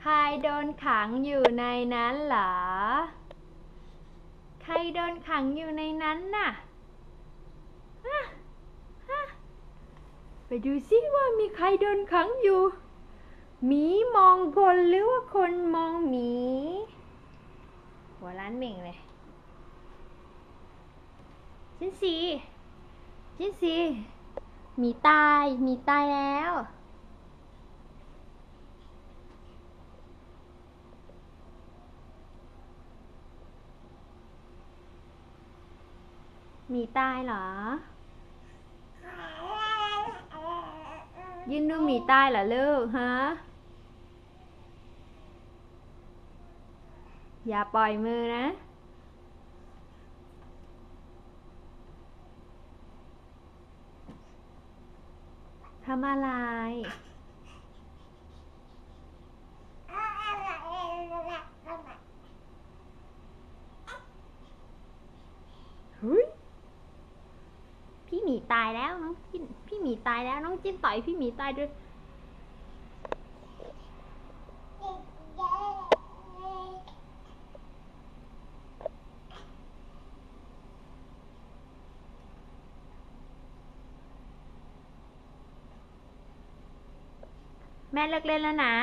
ใครโดนขังอยู่ในนั้นเหรอ ใครโดนขังอยู่ในนั้นน่ะฮะฮะไปดูซิว่ามีใครโดนขังอยู่ หมีมองคนหรือว่าคนมองหมี หัวร้านเม่งเลยจินซีจินซีหมีตาย หมีตายแล้ว มีตายเหรอยินดูหมีตายเหรอลูกฮะ อย่าปล่อยมือนะ ทำอะไร เฮ้ย พี่หมีตายแล้วน้องจิ้นพี่หมีตายแล้วน้องจิ้นต่อยพี่หมีตายด้วยแม่เลิกเล่นแล้วนะ